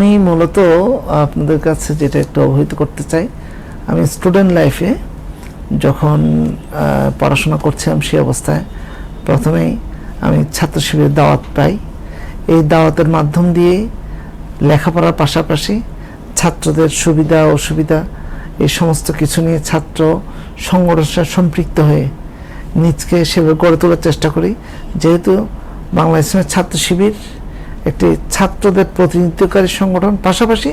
আমি মূলত আপনাদের কাছে যেটা একটু অবহিত করতে চাই, আমি স্টুডেন্ট লাইফে যখন পড়াশোনা করছিলাম সেই অবস্থায়, প্রথমেই আমি ছাত্র শিবিরের দাওয়াত পাই। এই দাওয়াতের মাধ্যম দিয়ে লেখাপড়ার পাশাপাশি ছাত্রদের সুবিধা, অসুবিধা, এই সমস্ত কিছু নিয়ে ছাত্র সংগঠনের সম্পৃক্ত হয়ে নিজকে সেভাবে গড়ে তোলার চেষ্টা করি। যেহেতু বাংলা ইসলামের ছাত্র শিবির একটি ছাত্রদের প্রতিনিধিত্বকারী সংগঠন, পাশাপাশি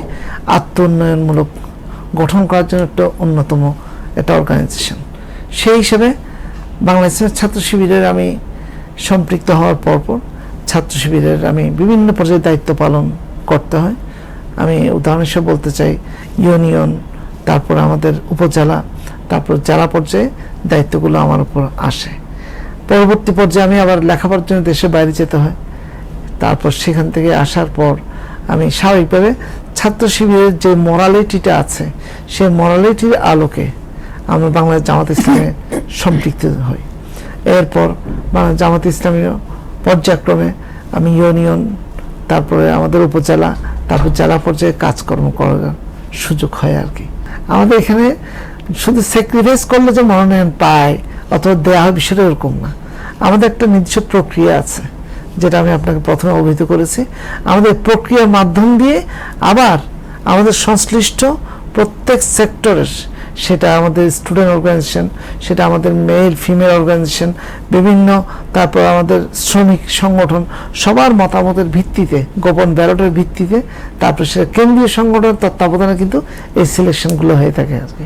আত্ম উন্নয়নমূলক গঠন করার জন্য একটা অন্যতম একটা অর্গানাইজেশন সেই হিসেবে বাংলাদেশের ছাত্র শিবিরের আমি সম্পৃক্ত হওয়ার পরপর ছাত্র শিবিরের আমি বিভিন্ন পর্যায়ে দায়িত্ব পালন করতে হয়। আমি উদাহরণ হিসেবে বলতে চাই, ইউনিয়ন, তারপর আমাদের উপজেলা, তারপর জেলা পর্যায়ে দায়িত্বগুলো আমার উপর আসে। পরবর্তী পর্যায়ে আমি আবার লেখাপড়ার জন্য দেশের বাইরে যেতে হয়। তারপর সেখান থেকে আসার পর আমি স্বাভাবিকভাবে ছাত্র শিবিরের যে মরালিটিটা আছে সেই মরালিটির আলোকে আমরা বাংলাদেশ জামাত ইসলামে সম্পৃক্ত হই। এরপর বাংলাদেশ জামাত ইসলামীয় পর্যায়ক্রমে আমি ইউনিয়ন তারপরে আমাদের উপজেলা তারপর জেলা পর্যায়ে কাজকর্ম করার সুযোগ হয় আর কি আমাদের এখানে শুধু স্যাক্রিফাইস করলে যে মনোনয়ন পায় অথবা দেওয়া হয় বিষয়টা এরকম না। আমাদের একটা নিজস্ব প্রক্রিয়া আছে। যেটা আমি আপনাকে প্রথমে অভিহিত করেছি, আমাদের প্রক্রিয়ার মাধ্যম দিয়ে আবার আমাদের সংশ্লিষ্ট প্রত্যেক সেক্টরের, সেটা আমাদের স্টুডেন্ট অর্গানাইজেশন, সেটা আমাদের মেল, ফিমেল অর্গানাইজেশন, বিভিন্ন, তারপর আমাদের শ্রমিক সংগঠন, সবার মতামতের ভিত্তিতে, গোপন ব্যালটের ভিত্তিতে, তারপর সেটা কেন্দ্রীয় সংগঠনের তত্ত্বাবধানে কিন্তু এই সিলেকশনগুলো হয়ে থাকে আর কি